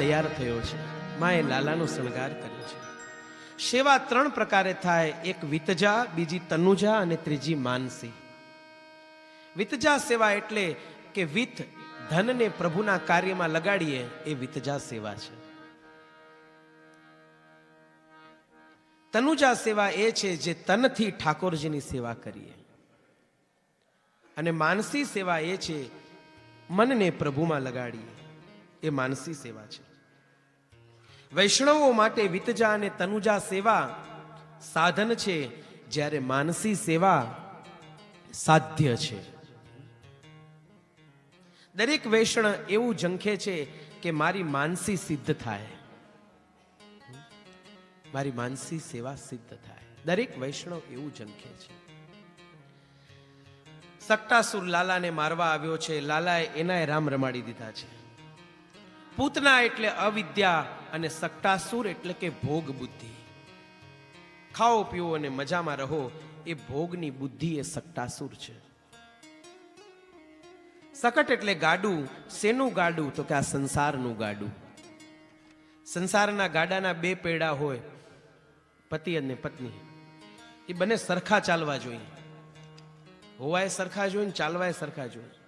તૈયાર થયો છે. માએ લાલાનો શણગાર કર્યો છે. સેવા ત્રણ પ્રકારે થાય. એક વિતજા, બીજી તનુજા અને ત્રીજી માનસી. વિતજા સેવા એટલે કે વિત ધનને પ્રભુના કાર્યમાં લગાડીએ એ વિતજા સેવા છે. તનુજા સેવા એ છે જે તનથી ઠાકોરજીની સેવા કરીએ. અને માનસી સેવા એ છે મનને પ્રભુમાં લગાડીએ. એ માનસી સેવા છે. વૈષ્ણવો માટે વિતજા અને તનુજા સેવા સાધન છે, જ્યારે માનસી સેવા સાધ્ય છે. દરેક વૈષ્ણ એવું ઝંખે છે કે મારી માનસી સિદ્ધ થાય. મારી માનસી સેવા સિદ્ધ થાય. દરેક વૈષ્ણવ એવું ઝંખે છે. સટ્ટાસુર લાલાને મારવા આવ્યો છે. લાલાએ એનાય રામ રમાડી દીધા છે. પૂતના એટલે અવિદ્યા અને સકટાસુર એટલે કે ભોગ બુદ્ધિ. ખાઓ, પીઓ અને મજામાં રહો, એ ભોગની બુદ્ધિ એ સકટાસુર છે. સકટ એટલે ગાડું, શેનું ગાડું? તો કે આ સંસારનું ગાડું. સંસારના ગાડાના બે પેડા હોય, પતિ અને પત્ની. એ બંને સરખા ચાલવા જોઈએ. હોવાય સરખા જોઈએ ચાલવાય સરખા જોઈએ.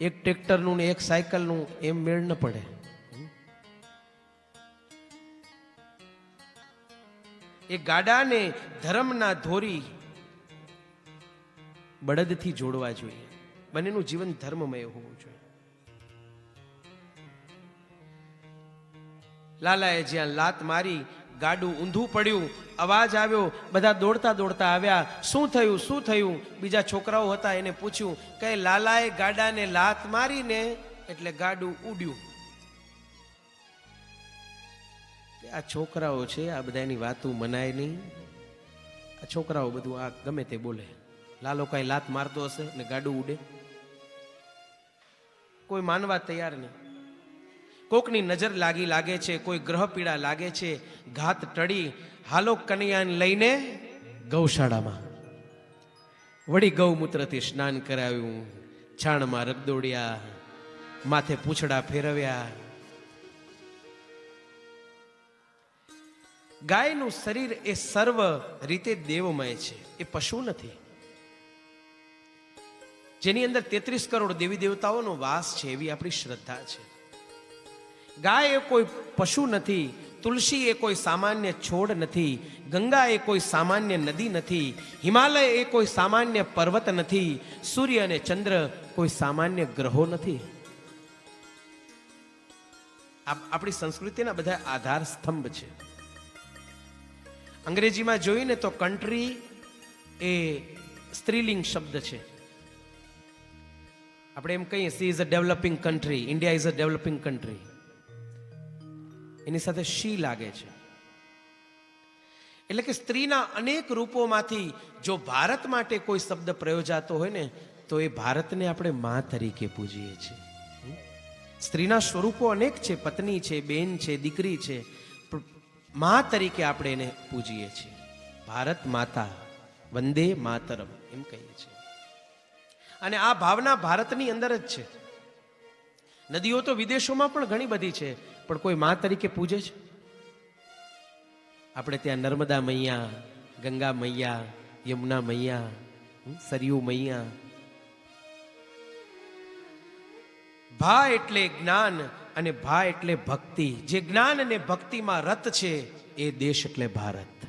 એક ટ્રેક્ટરનું ને એક સાયકલનું એમ મેળ ન પડે. એ ગાડાને ધર્મના ધોરી બળદથી જોડવા જોઈએ. બંનેનું જીવન ધર્મમય હોવું જોઈએ. લાલાએ જ્યાં લાત મારી ગાડું ઊંધું પડ્યું, અવાજ આવ્યો, બધા દોડતા દોડતા આવ્યા, શું થયું શું થયું? બીજા છોકરાઓ હતા, એને પૂછ્યું, કે લાલાએ ગાડાને લાત મારીને? એટલે ગાડું ઉડ્યું. આ છોકરાઓ છે, આ બધાની વાતો મનાય નહીં. આ છોકરાઓ બધું આ ગમે તે બોલે. લાલો કાંઈ લાત મારતો હશે ને ગાડું ઉડે? કોઈ માનવા તૈયાર નહીં. કોકની નજર લાગી લાગે છે, કોઈ ગ્રહ પીડા લાગે છે, ઘાત ટળી, હાલો કનૈયાને લઈને ગૌશાળામાં. વળી ગૌમૂત્રથી સ્નાન કરાવ્યું, છાણમાં રગદોડ્યા માથે પૂંછડા ફેરવ્યા. ગાયનું શરીર એ સર્વ રીતે દેવમય છે, એ પશુ નથી. જેની અંદર તેત્રીસ કરોડ દેવી દેવતાઓનો વાસ છે, એવી આપણી શ્રદ્ધા છે. ગાય એ કોઈ પશુ નથી, તુલસી એ કોઈ સામાન્ય છોડ નથી, ગંગા એ કોઈ સામાન્ય નદી નથી, હિમાલય એ કોઈ સામાન્ય પર્વત નથી, સૂર્ય અને ચંદ્ર કોઈ સામાન્ય ગ્રહો નથી. આપ- આપણી સંસ્કૃતિના બધા આધાર સ્તંભ છે. અંગ્રેજીમાં જોઈએ ને તો કન્ટ્રી એ સ્ત્રીલિંગ શબ્દ છે. આપણે એમ કહીએ see is a developing country India is a developing country એની સાથે શી લાગે છે? એટલે કે સ્ત્રીના અનેક રૂપોમાંથી જો ભારત માટે કોઈ શબ્દ પ્રયોજાતો હોય ને, તો એ ભારતને આપણે મા તરીકે પૂજીએ છીએ. સ્ત્રીના સ્વરૂપો અનેક છે, પત્ની છે, બેન છે, દીકરી છે મા તરીકે આપણે એને પૂજીએ છીએ. ભારત માતા, વંદે માતરમ એમ કહીએ છીએ. અને આ ભાવના ભારતની અંદર જ છે. નદીઓ તો વિદેશોમાં પણ ઘણી બધી છે. પણ કોઈ મા તરીકે પૂજે છે? આપણે ત્યાં નર્મદા મૈયા, ગંગા મૈયા, યમુના મૈયા સરયુ મૈયા. ભા એટલે જ્ઞાન અને ભા એટલે ભક્તિ. જે જ્ઞાન અને ભક્તિમાં રત છે, એ દેશ એટલે ભારત.